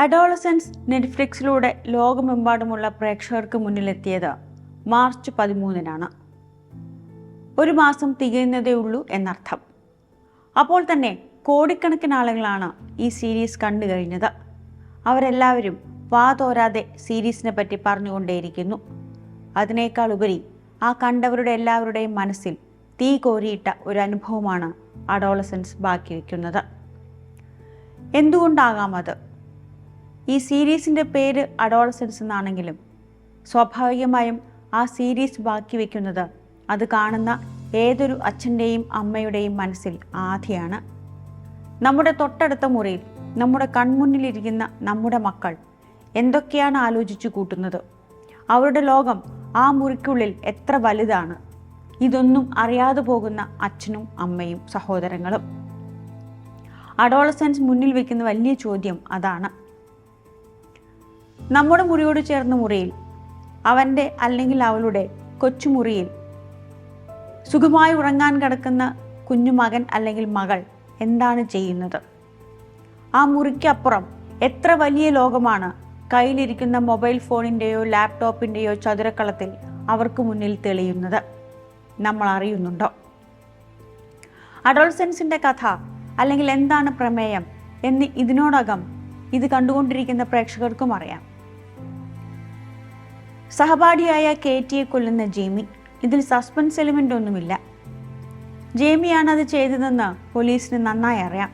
Adolescence നെറ്റ്ഫ്ലിക്സിലൂടെ ലോകമെമ്പാടുമുള്ള പ്രേക്ഷകർക്ക് മുന്നിലെത്തിയത് March പതിമൂന്നിനാണ്. ഒരു മാസം തികയുന്നതേ ഉള്ളൂ എന്നർത്ഥം. അപ്പോൾ തന്നെ കോടിക്കണക്കിന് ആളുകളാണ് ഈ സീരീസ് കണ്ടു കഴിഞ്ഞത്. അവരെല്ലാവരും വാതോരാതെ സീരീസിനെ പറ്റി പറഞ്ഞുകൊണ്ടേയിരിക്കുന്നു. അതിനേക്കാൾ ഉപരി ആ കണ്ടവരുടെ എല്ലാവരുടെയും മനസ്സിൽ തീ കോരിയിട്ട ഒരു അനുഭവമാണ് അഡോളസൻസ് ബാക്കി വയ്ക്കുന്നത് എന്തുകൊണ്ടാകാം അത്? ഈ സീരീസിന്റെ പേര് അഡോളസൻസ് എന്നാണെങ്കിലും സ്വാഭാവികമായും ആ സീരീസ് ബാക്കി വയ്ക്കുന്നത് അത് കാണുന്ന ഏതൊരു അച്ഛന്റെയും അമ്മയുടെയും മനസ്സിൽ ആധിയാണ്. നമ്മുടെ തൊട്ടടുത്ത മുറിയിൽ നമ്മുടെ കൺമുന്നിലിരിക്കുന്ന നമ്മുടെ മക്കൾ എന്തൊക്കെയാണ് ആലോചിച്ചു കൂട്ടുന്നത്? അവരുടെ ലോകം ആ മുറിക്കുള്ളിൽ എത്ര വലുതാണ്? ഇതൊന്നും അറിയാതെ പോകുന്ന അച്ഛനും അമ്മയും സഹോദരങ്ങളും. അഡോളസൻസ് മുന്നിൽ വെക്കുന്ന വലിയ ചോദ്യം അതാണ്. നമ്മുടെ മുറിയോട് ചേർന്ന മുറിയിൽ അവന്റെ അല്ലെങ്കിൽ അവളുടെ കൊച്ചുമുറിയിൽ സുഖമായി ഉറങ്ങാൻ കിടക്കുന്ന കുഞ്ഞുമകൻ അല്ലെങ്കിൽ മകൾ എന്താണ് ചെയ്യുന്നത്? ആ മുറിക്കപ്പുറം എത്ര വലിയ ലോകമാണ്? കയ്യിലിരിക്കുന്ന മൊബൈൽ ഫോണിന്റെയോ ലാപ്ടോപ്പിന്റെയോ ചതുരക്കളത്തിൽ അവർക്ക് മുന്നിൽ തെളിയുന്നത് നമ്മൾ അറിയുന്നുണ്ടോ? അഡോൾസെൻസിന്റെ കഥ അല്ലെങ്കിൽ എന്താണ് പ്രമേയം എന്ന് ഇതിനോടകം ഇത് കണ്ടുകൊണ്ടിരിക്കുന്ന പ്രേക്ഷകർക്കും അറിയാം. സഹപാഠിയായ കേറ്റിയെ കൊല്ലുന്ന ജേമി ഇതിൽ സസ്പെൻസ് എലിമെന്റ് ഒന്നുമില്ല. ജേമിയാണ് അത് ചെയ്തതെന്ന് പോലീസിന് നന്നായി അറിയാം.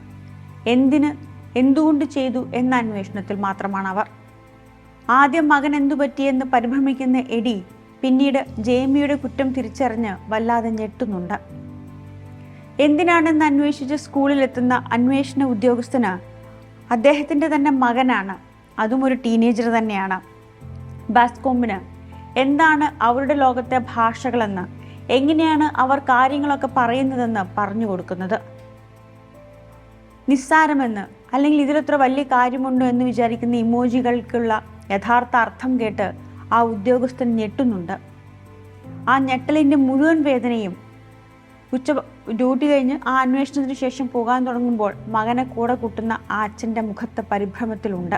എന്തിന് എന്തുകൊണ്ട് ചെയ്തു എന്ന അന്വേഷണത്തിൽ മാത്രമാണ് അവർ. ആദ്യം മകൻ എന്തു പറ്റിയെന്ന് പരിഭ്രമിക്കുന്ന എഡി പിന്നീട് ജേമിയുടെ കുറ്റം തിരിച്ചറിഞ്ഞ് വല്ലാതെ ഞെട്ടുന്നുണ്ട്. എന്തിനാണെന്ന് അന്വേഷിച്ച് സ്കൂളിലെത്തുന്ന അന്വേഷണ ഉദ്യോഗസ്ഥന് അദ്ദേഹത്തിന്റെ തന്നെ മകനാണ്. അതും ഒരു ടീനേജർ തന്നെയാണ്. ബാസ്കോമ്പിന് എന്താണ് അവരുടെ ലോകത്തെ ഭാഷകളെന്ന്? എങ്ങനെയാണ് അവർ കാര്യങ്ങളൊക്കെ പറയുന്നതെന്ന് പറഞ്ഞു കൊടുക്കുന്നത്? നിസ്സാരമെന്ന് അല്ലെങ്കിൽ ഇതിലത്ര വലിയ കാര്യമുണ്ടോ എന്ന് വിചാരിക്കുന്ന ഇമോജികൾക്കുള്ള യഥാർത്ഥ അർത്ഥം കേട്ട് ആ ഉദ്യോഗസ്ഥൻ ഞെട്ടുന്നുണ്ട്. ആ ഞെട്ടലിന്റെ മുഴുവൻ വേദനയും ഉച്ച ഡ്യൂട്ടി കഴിഞ്ഞ് ആ അന്വേഷണത്തിന് ശേഷം പോകാൻ തുടങ്ങുമ്പോൾ മകനെ കൂടെ കൂട്ടുന്ന ആ അച്ഛന്റെ മുഖത്തെ പരിഭ്രമത്തിലുണ്ട്.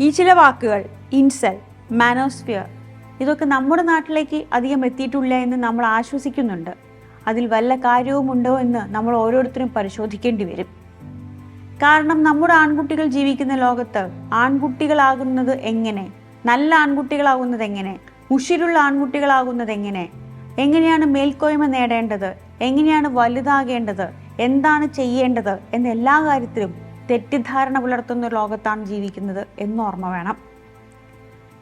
ഈ ചില വാക്കുകൾ ഇൻസെൽ മാനോസ്ഫിയർ ഇതൊക്കെ നമ്മുടെ നാട്ടിലേക്ക് അധികം എത്തിയിട്ടില്ല എന്ന് നമ്മൾ ആശ്വസിക്കുന്നുണ്ട്. അതിൽ വല്ല കാര്യവുമുണ്ടോ എന്ന് നമ്മൾ ഓരോരുത്തരും പരിശോധിക്കേണ്ടി വരും. കാരണം നമ്മുടെ ആൺകുട്ടികൾ ജീവിക്കുന്ന ലോകത്ത് ആൺകുട്ടികളാകുന്നത് എങ്ങനെ? നല്ല ആൺകുട്ടികളാകുന്നത് എങ്ങനെ? ഉഷിരുള്ള ആൺകുട്ടികളാകുന്നത് എങ്ങനെ? എങ്ങനെയാണ് മേൽക്കോയ്മ നേടേണ്ടത്? എങ്ങനെയാണ് വലുതാകേണ്ടത്? എന്താണ് ചെയ്യേണ്ടത്? എന്ന എല്ലാ കാര്യത്തിലും തെറ്റിദ്ധാരണ പുലർത്തുന്ന ലോകത്താണ് ജീവിക്കുന്നത് എന്ന് ഓർമ്മ വേണം.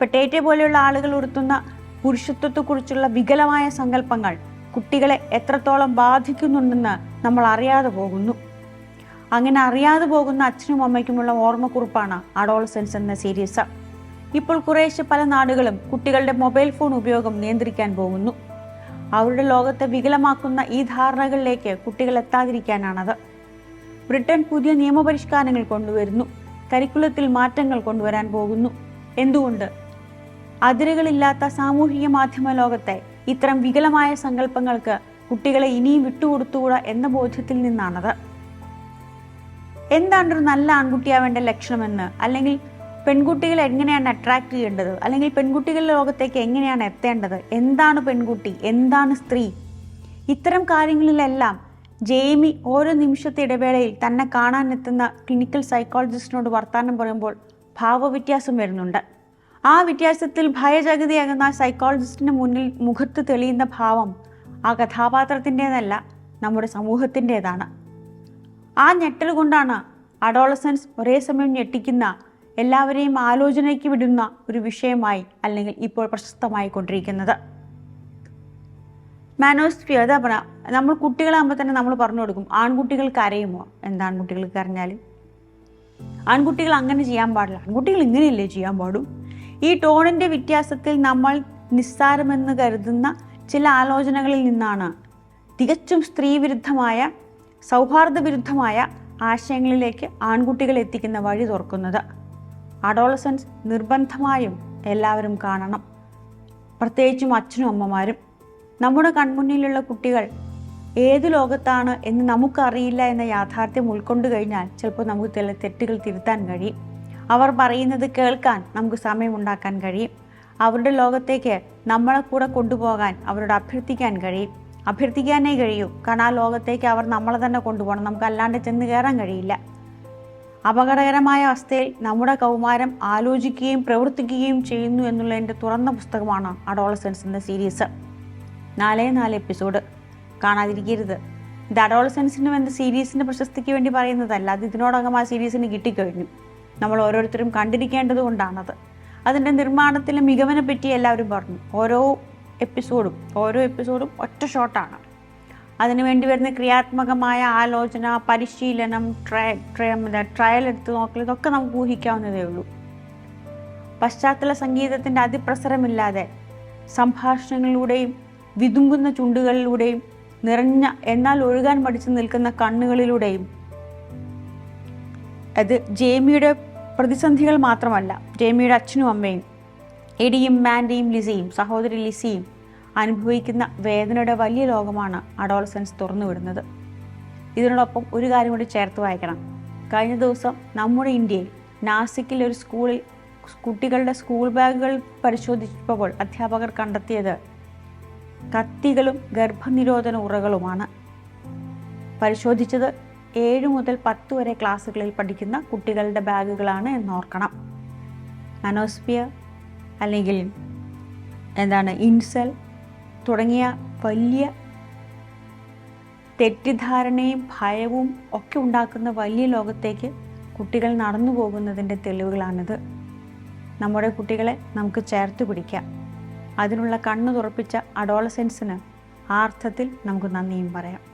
പെട്ടേറ്റെ പോലെയുള്ള ആളുകൾ ഉടുത്തുന്ന പുരുഷത്വത്തെക്കുറിച്ചുള്ള വികലമായ സങ്കല്പങ്ങൾ കുട്ടികളെ എത്രത്തോളം ബാധിക്കുന്നുണ്ടെന്ന് നമ്മൾ അറിയാതെ പോകുന്നു. അങ്ങനെ അറിയാതെ പോകുന്ന അച്ഛനും അമ്മയ്ക്കുമുള്ള ഓർമ്മക്കുറിപ്പാണ് അഡോൾസെൻസ് എന്ന സീരീസ്. ഇപ്പോൾ കുറേശ്ശെ പല നാടുകളും കുട്ടികളുടെ മൊബൈൽ ഫോൺ ഉപയോഗം നിയന്ത്രിക്കാൻ പോകുന്നു. അവരുടെ ലോകത്തെ വികലമാക്കുന്ന ഈ ധാരണകളിലേക്ക് കുട്ടികൾ എത്താതിരിക്കാനാണത്. ബ്രിട്ടൻ പുതിയ നിയമപരിഷ്കാരങ്ങൾ കൊണ്ടുവരുന്നു. കരിക്കുലത്തിൽ മാറ്റങ്ങൾ കൊണ്ടുവരാൻ പോകുന്നു. എന്തുകൊണ്ട് അതിരുകളില്ലാത്ത സാമൂഹിക മാധ്യമ ലോകത്തെ ഇത്തരം വികലമായ സങ്കല്പങ്ങൾക്ക് കുട്ടികളെ ഇനിയും വിട്ടുകൊടുത്തുകൂടാ എന്ന ബോധ്യത്തിൽ നിന്നാണത്. എന്താണ് ഒരു നല്ല ആൺകുട്ടിയാവേണ്ട ലക്ഷണമെന്ന് അല്ലെങ്കിൽ പെൺകുട്ടികളെ എങ്ങനെയാണ് അട്രാക്ട് ചെയ്യേണ്ടത്? അല്ലെങ്കിൽ പെൺകുട്ടികളുടെ ലോകത്തേക്ക് എങ്ങനെയാണ് എത്തേണ്ടത്? എന്താണ് പെൺകുട്ടി? എന്താണ് സ്ത്രീ? ഇത്തരം കാര്യങ്ങളിലെല്ലാം ജെയ്മി ഓരോ നിമിഷത്തെ ഇടവേളയിൽ തന്നെ കാണാനെത്തുന്ന ക്ലിനിക്കൽ സൈക്കോളജിസ്റ്റിനോട് വർത്തമാനം പറയുമ്പോൾ ഭാവവ്യത്യാസം വരുന്നുണ്ട്. ആ വ്യത്യാസത്തിൽ ഭയജഗതിയാകുന്ന സൈക്കോളജിസ്റ്റിന് മുന്നിൽ മുഖത്ത് തെളിയുന്ന ഭാവം ആ കഥാപാത്രത്തിന്റേതല്ല നമ്മുടെ സമൂഹത്തിന്റേതാണ്. ആ ഞെട്ടൽ കൊണ്ടാണ് അഡോളസൻസ് ഒരേ സമയം ഞെട്ടിക്കുന്ന എല്ലാവരെയും ആലോചനയ്ക്ക് വിടുന്ന ഒരു വിഷയമായി അല്ലെങ്കിൽ ഇപ്പോൾ പ്രശസ്തമായി കൊണ്ടിരിക്കുന്നത്. മാനോസ്ഫിയർ അതാ പറ നമ്മൾ കുട്ടികളാകുമ്പോൾ തന്നെ നമ്മൾ പറഞ്ഞു കൊടുക്കും ആൺകുട്ടികൾ കരയുമോ എന്താ ആൺകുട്ടികൾ കരഞ്ഞാൽ ആൺകുട്ടികൾ അങ്ങനെ ചെയ്യാൻ പാടില്ല. ആൺകുട്ടികൾ ഇങ്ങനെയല്ലേ ചെയ്യാൻ പാടും? ഈ ടോണിന്റെ വ്യത്യാസത്തിൽ നമ്മൾ നിസ്സാരമെന്ന് കരുതുന്ന ചില ആലോചനകളിൽ നിന്നാണ്. തികച്ചും സ്ത്രീവിരുദ്ധമായ സൗഹാർദ്ദ വിരുദ്ധമായ ആശയങ്ങളിലേക്ക് ആൺകുട്ടികൾ എത്തിക്കുന്ന വഴി തുറക്കുന്നത്. അഡോളസൻസ് നിർബന്ധമായും എല്ലാവരും കാണണം. പ്രത്യേകിച്ചും അച്ഛനും അമ്മമാരും. നമ്മുടെ കൺമുന്നിലുള്ള കുട്ടികൾ ഏത് ലോകത്താണ് എന്ന് നമുക്കറിയില്ല എന്ന യാഥാർത്ഥ്യം ഉൾക്കൊണ്ടു കഴിഞ്ഞാൽ ചിലപ്പോൾ നമുക്ക് തെറ്റുകൾ തിരുത്താൻ കഴിയും. അവർ പറയുന്നത് കേൾക്കാൻ നമുക്ക് സമയമുണ്ടാക്കാൻ കഴിയും. അവരുടെ ലോകത്തേക്ക് നമ്മളെ കൂടെ കൊണ്ടുപോകാൻ അവരോട് അഭ്യർത്ഥിക്കാൻ കഴിയും. അഭ്യർത്ഥിക്കാനേ കഴിയൂ. കാരണം ആ ലോകത്തേക്ക് അവർ നമ്മളെ തന്നെ കൊണ്ടുപോകണം. നമുക്ക് അല്ലാണ്ട് ചെന്ന് കയറാൻ കഴിയില്ല. അപകടകരമായ അവസ്ഥയിൽ നമ്മുടെ കൗമാരം ആലോചിക്കുകയും പ്രവർത്തിക്കുകയും ചെയ്യുന്നു എന്നുള്ളതിന്റെ തുറന്ന പുസ്തകമാണ് അഡോളസൻസ് എന്ന സീരീസ് നാലേ നാല് എപ്പിസോഡ് കാണാതിരിക്കരുത്. ഇത് അഡോളസൻസിനും എന്ന സീരീസിന്റെ പ്രശസ്തിക്ക് വേണ്ടി പറയുന്നതല്ല. അത് ഇതിനോടകം ആ സീരീസിന് കിട്ടിക്കഴിഞ്ഞു. നമ്മൾ ഓരോരുത്തരും കണ്ടിരിക്കേണ്ടത് കൊണ്ടാണത്. അതിന്റെ നിർമ്മാണത്തിലെ മികവിനെ പറ്റി എല്ലാവരും പറഞ്ഞു. ഓരോ എപ്പിസോഡും ഓരോ എപ്പിസോഡും ഒറ്റ ഷോട്ടാണ്. അതിന് വേണ്ടി വരുന്ന ക്രിയാത്മകമായ ആലോചന പരിശീലനം ട്രയ ട്രയൽ എടുത്ത് നോക്കൽ ഇതൊക്കെ നമുക്ക് ഊഹിക്കാവുന്നതേ ഉള്ളൂ. പശ്ചാത്തല സംഗീതത്തിന്റെ അതിപ്രസരമില്ലാതെ സംഭാഷണങ്ങളിലൂടെയും വിതുമ്പുന്ന ചുണ്ടുകളിലൂടെയും നിറഞ്ഞ എന്നാൽ ഒഴുകാൻ മടിച്ചു നിൽക്കുന്ന കണ്ണുകളിലൂടെയും അത് ജേമിയുടെ പ്രതിസന്ധികൾ മാത്രമല്ല ജേമിയുടെ അച്ഛനും അമ്മയും എഡിയും മാൻഡിയും ലിസിയും സഹോദരി ലിസിയും അനുഭവിക്കുന്ന വേദനയുടെ വലിയ ലോകമാണ് അഡോൾസൻസ് തുറന്നുവിടുന്നത് ഇതിനോടൊപ്പം ഒരു കാര്യം കൂടി ചേർത്ത് വായിക്കണം. കഴിഞ്ഞ ദിവസം നമ്മുടെ ഇന്ത്യയിൽ നാസിക്കിൽ ഒരു സ്കൂളിൽ കുട്ടികളുടെ സ്കൂൾ ബാഗുകൾ പരിശോധിച്ചപ്പോൾ അധ്യാപകർ കണ്ടെത്തിയത് കത്തികളും ഗർഭനിരോധന ഉറകളുമാണ്. പരിശോധിച്ചത് ഏഴ് മുതൽ പത്ത് വരെ ക്ലാസ്സുകളിൽ പഠിക്കുന്ന കുട്ടികളുടെ ബാഗുകളാണ് എന്നോർക്കണം. അനോസ്പിയർ അല്ലെങ്കിൽ എന്താണ് ഇൻസൽ തുടങ്ങിയ വലിയ തെറ്റിദ്ധാരണയും ഭയവും ഒക്കെ ഉണ്ടാക്കുന്ന വലിയ ലോകത്തേക്ക് കുട്ടികൾ നടന്നു പോകുന്നതിന്റെ തെളിവുകളാണിത്. നമ്മുടെ കുട്ടികളെ നമുക്ക് ചേർത്ത് പിടിക്കാം. അതിനുള്ള കണ്ണു തുറപ്പിച്ച അഡോളസെൻസിന് ആ അർത്ഥത്തിൽ നമുക്ക് നന്ദിയും പറയാം.